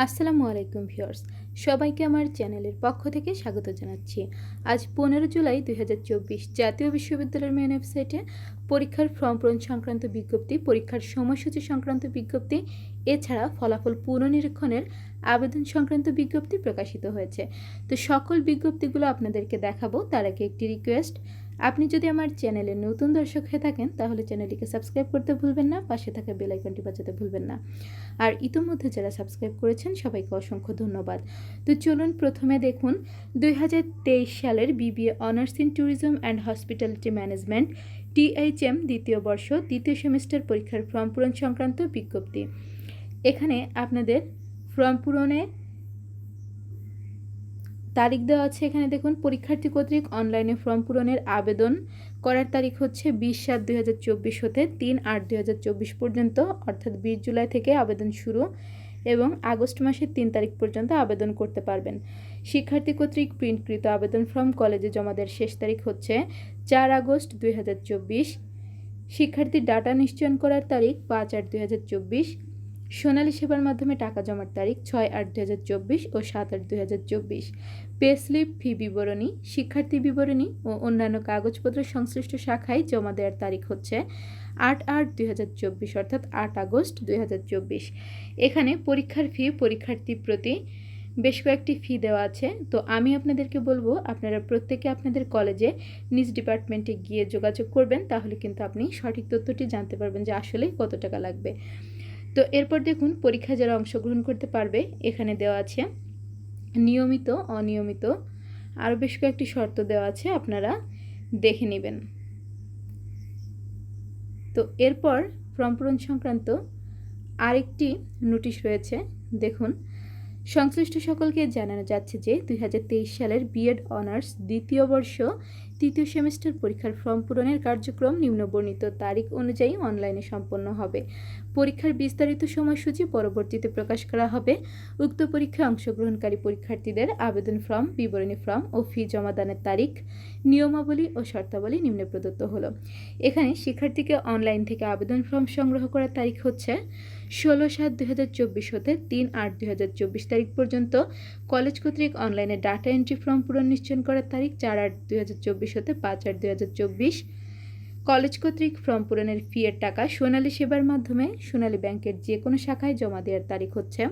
আসসালামু আলাইকুম ভিউয়ার্স, সবাইকে আমার চ্যানেলের পক্ষ থেকে স্বাগত জানাচ্ছি। আজ পনেরো জুলাই দুই হাজার চব্বিশ জাতীয় বিশ্ববিদ্যালয়ের মেন ওয়েবসাইটে পরীক্ষার ফর্ম পূরণ সংক্রান্ত বিজ্ঞপ্তি, পরীক্ষার সময়সূচি সংক্রান্ত বিজ্ঞপ্তি, এছাড়া ফলাফল পুনর্নিরীক্ষণের আবেদন সংক্রান্ত বিজ্ঞপ্তি প্রকাশিত হয়েছে। তো সকল বিজ্ঞপ্তিগুলো আপনাদেরকে দেখাবো, তার আগে একটি রিকোয়েস্ট আপনি যদি আমার চ্যানেলে নতুন দর্শক হয়ে থাকেন, তাহলে চ্যানেলটিকে সাবস্ক্রাইব করতে ভুলবেন না, পাশে থাকা বেল আইকনটি বাজাতে ভুলবেন না। আর ইতোমধ্যে যারা সাবস্ক্রাইব করেছেন, সবাইকে অসংখ্য ধন্যবাদ। তো চলুন প্রথমে দেখুন, দুই হাজার তেইশ সালের BBA honours in tourism and hospitality management THM দ্বিতীয় বর্ষ, দ্বিতীয় সেমিস্টার পরীক্ষার ফর্ম পূরণ সংক্রান্ত বিজ্ঞপ্তি। এখানে আপনাদের ফর্ম পূরণের তারিখ দেওয়া আছে এখানে দেখুন, পরীক্ষার্থী কর্তৃক অনলাইনে ফর্ম পূরণের আবেদন করার তারিখ হচ্ছে বিশ সাত দুই হাজার চব্বিশ হতে তিন আট দুই হাজার চব্বিশ পর্যন্ত, অর্থাৎ বিশ জুলাই থেকে আবেদন শুরু এবং আগস্ট মাসের তিন তারিখ পর্যন্ত আবেদন করতে পারবেন। শিক্ষার্থী কর্তৃক প্রিন্টকৃত আবেদন ফর্ম কলেজে জমা দেওয়ার শেষ তারিখ হচ্ছে চার আগস্ট দুই হাজার চব্বিশ। শিক্ষার্থীর ডাটা নিশ্চয়ন করার তারিখ পাঁচ আট দুই সোনালী সেবার মাধ্যমে টাকা জমার তারিখ ছয় আট দু হাজার চব্বিশ ও সাত আট দু হাজার চব্বিশ। পে স্লিপ, ফি বিবরণী, শিক্ষার্থী বিবরণী ও অন্যান্য কাগজপত্র সংশ্লিষ্ট শাখায় জমা দেওয়ার তারিখ হচ্ছে আট আট দুই হাজার চব্বিশ, অর্থাৎ আট আগস্ট দুই হাজার চব্বিশ। এখানে পরীক্ষার ফি পরীক্ষার্থী প্রতি বেশ কয়েকটি ফি দেওয়া আছে। তো আমি আপনাদেরকে বলব, আপনারা প্রত্যেকে আপনাদের কলেজে নিজ ডিপার্টমেন্টে গিয়ে যোগাযোগ করবেন, তাহলে কিন্তু আপনি সঠিক তথ্যটি জানতে পারবেন যে আসলে কত টাকা লাগবে। তো এরপর দেখুন পরীক্ষায় যারা অংশগ্রহণ করতে পারবে, এখানে দেওয়া আছে নিয়মিত, অনিয়মিত। আরও বেশ কয়েকটি শর্ত দেওয়া আছে, আপনারা দেখে নেবেন। তো এরপর ফর্ম পূরণ সংক্রান্ত আরেকটি নোটিশ রয়েছে, দেখুন। সংশ্লিষ্ট সকলকে জানানো যাচ্ছে যে দুই হাজার তেইশ সালের বিএড অনার্স দ্বিতীয় বর্ষ তৃতীয় সেমিস্টার পরীক্ষার ফর্ম পূরণের কার্যক্রম নিম্নবর্ণিত তারিখ অনুযায়ী অনলাইনে সম্পন্ন হবে। পরীক্ষার বিস্তারিত সময়সূচি পরবর্তীতে প্রকাশ করা হবে। উক্ত পরীক্ষায় অংশগ্রহণকারী পরীক্ষার্থীদের আবেদন ফর্ম, বিবরণী ফর্ম ও ফি জমাদানের তারিখ, নিয়মাবলী ও শর্তাবলী নিম্নে প্রদত্ত হলো। এখানে শিক্ষার্থীকে অনলাইন থেকে আবেদন ফর্ম সংগ্রহ করার তারিখ হচ্ছে ষোলো সাত হাজার চব্বিশ হতে তিন আট হাজার চব্বিশ তারিখ পর্যন্ত। কলেজ কর্তৃক অনলাইনে ডাটা এন্ট্রি ফর্ম পূরণ নিশ্চয়ন করার তারিখ চার আট দুই হাজার চব্বিশ হতে পাঁচ আট দুই হাজার চব্বিশ। কলেজ কর্তৃক ফর্ম পূরণের ফিয়ের টাকা সোনালী সেবার মাধ্যমে সোনালী ব্যাংকের যে কোনো শাখায় জমা দেওয়ার তারিখ হচ্ছে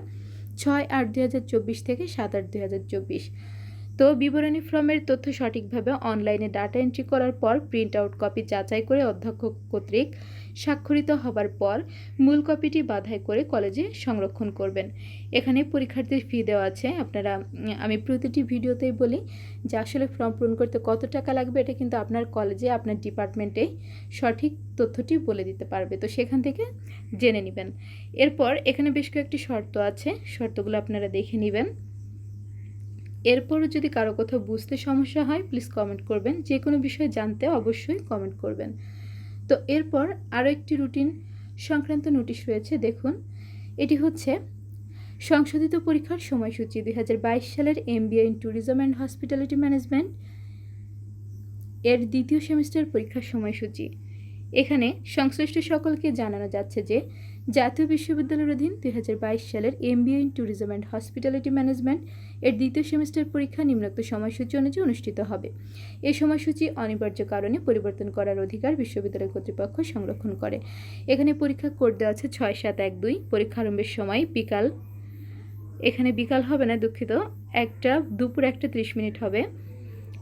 ছয় আট দুই হাজার চব্বিশ থেকে সাত আট দুই হাজার চব্বিশ। তো বিবরণী ফর্মের তথ্য সঠিকভাবে অনলাইনে ডাটা এন্ট্রি করার পর প্রিন্ট আউট কপি যাচাই করে অধ্যক্ষ কর্তৃক স্বাক্ষরিত হবার পর মূল কপিটি বাধাই করে কলেজে সংরক্ষণ করবেন। এখানে পরীক্ষার্থীর ফি দেওয়া আছে। আপনারা আমি প্রতিটি ভিডিওতেই বলি যে আসলে ফর্ম পূরণ করতে কত টাকা লাগবে, এটা কিন্তু আপনার কলেজে, আপনার ডিপার্টমেন্টে সঠিক তথ্যটি বলে দিতে পারবে। তো সেখান থেকে জেনে নেবেন। এরপর এখানে বেশ কয়েকটি শর্ত আছে। শর্তগুলো আপনারা দেখে নেবেন। এরপরও যদি কারও কোথাও বুঝতে সমস্যা হয় প্লিজ কমেন্ট করবেন। যে কোনো বিষয়ে জানতে অবশ্যই কমেন্ট করবেন। তো এরপর আরও একটি রুটিন সংক্রান্ত নোটিশ রয়েছে, দেখুন। এটি হচ্ছে, সংশোধিত পরীক্ষার সময়সূচি দুই হাজার বাইশ সালের M B in tourism and hospitality management. এর দ্বিতীয় সেমিস্টার পরীক্ষার সময়সূচি। এখানে সংশ্লিষ্ট সকলকে জানানো যাচ্ছে যে জাতীয় বিশ্ববিদ্যালয়ের অধীন দুই হাজার বাইশ সালের MBA in tourism and hospitality management এর দ্বিতীয় সেমিস্টার পরীক্ষা নিম্নোক্ত সময়সূচি অনুযায়ী অনুষ্ঠিত হবে। এই সময়সূচি অনিবার্য কারণে পরিবর্তন করার অধিকার বিশ্ববিদ্যালয় কর্তৃপক্ষ সংরক্ষণ করে। এখানে পরীক্ষা কোড দেওয়া আছে ছয় সাত এক দুই। পরীক্ষা আরম্ভের সময় বিকাল, এখানে বিকাল হবে না দুঃখিত, একটা, দুপুর একটা ত্রিশ মিনিট হবে।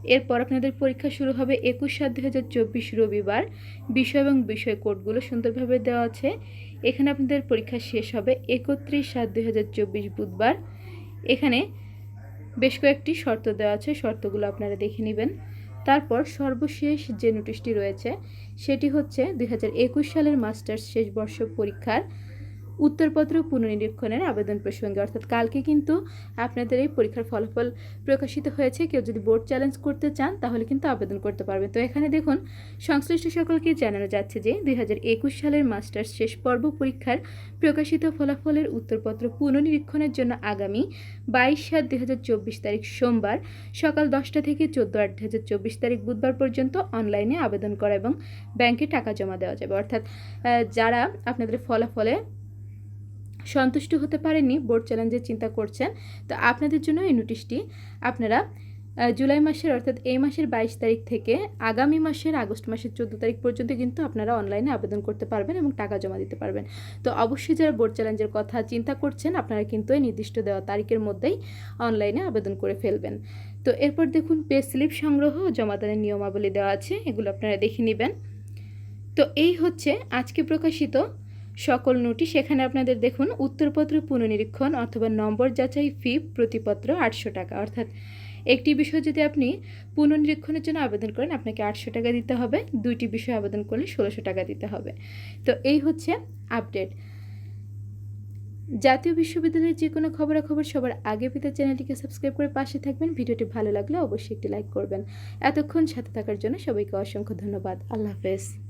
এরপর আপনাদের পরীক্ষা শুরু হবে একুশ সাত দু হাজার চব্বিশ রবিবার। বিষয় এবং বিষয় কোডগুলো সুন্দরভাবে দেওয়া আছে। এখানে আপনাদের পরীক্ষা শেষ হবে একত্রিশ সাত দুই হাজার চব্বিশ বুধবার। এখানে বেশ কয়েকটি শর্ত দেওয়া আছে, শর্তগুলো আপনারা দেখে নেবেন। তারপর সর্বশেষ যে নোটিশটি রয়েছে, সেটি হচ্ছে দুই হাজার একুশ সালের মাস্টার্স শেষ বর্ষ পরীক্ষার উত্তরপত্র পুনর্নিরীক্ষণের আবেদন প্রসঙ্গে। অর্থাৎ কালকে কিন্তু আপনাদের এই পরীক্ষার ফলাফল প্রকাশিত হয়েছে। কেউ যদি বোর্ড চ্যালেঞ্জ করতে চান, তাহলে কিন্তু আবেদন করতে পারবে তো এখানে দেখুন, সংশ্লিষ্ট সকলকে জানানো যাচ্ছে যে, দুই হাজার একুশ সালের মাস্টার্স শেষ পর্ব পরীক্ষার প্রকাশিত ফলাফলের উত্তরপত্র পুনর্নিরীক্ষণের জন্য আগামী বাইশ সাত দুই তারিখ সোমবার সকাল দশটা থেকে চোদ্দ আট দুই তারিখ বুধবার পর্যন্ত অনলাইনে আবেদন করা এবং ব্যাংকে টাকা জমা দেওয়া যাবে। অর্থাৎ যারা আপনাদের ফলাফলে সন্তুষ্ট হতে পারেননি বোর্ড চ্যালেঞ্জের চিন্তা করছেন। তো আপনাদের জন্য এই নোটিশটি আপনারা জুলাই মাসের অর্থাৎ এই মাসের বাইশ তারিখ থেকে আগামী মাসের আগস্ট মাসের চোদ্দ তারিখ পর্যন্ত কিন্তু আপনারা অনলাইনে আবেদন করতে পারবেন এবং টাকা জমা দিতে পারবেন। তো অবশ্যই যারা বোর্ড চ্যালেঞ্জের কথা চিন্তা করছেন, আপনারা কিন্তু এই নির্দিষ্ট দেওয়া তারিখের মধ্যেই অনলাইনে আবেদন করে ফেলবেন। তো এরপর দেখুন পে স্লিপ সংগ্রহ ও জমাদানের নিয়মাবলী দেওয়া আছে, এগুলো আপনারা দেখে নেবেন। তো এই হচ্ছে আজকে প্রকাশিত সকল নোটিশ এখানে আপনাদের দেখুন। উত্তরপত্র পুনর্নিরীক্ষণ অথবা নম্বর যাচাই ফি প্রতিপত্র আটশো টাকা। অর্থাৎ একটি বিষয় যদি আপনি পুনর্নিরীক্ষণের জন্য আবেদন করেন, আপনাকে আটশো টাকা দিতে হবে। দুইটি বিষয় আবেদন করলে ষোলোশো টাকা দিতে হবে। তো এই হচ্ছে আপডেট জাতীয় বিশ্ববিদ্যালয়ের যে কোনো খবরাখবর সবার আগে পেতে চ্যানেলটিকে সাবস্ক্রাইব করে পাশে থাকবেন। ভিডিওটি ভালো লাগলে অবশ্যই একটি লাইক করবেন। এতক্ষণ সাথে থাকার জন্য সবাইকে অসংখ্য ধন্যবাদ। আল্লাহ হাফেজ।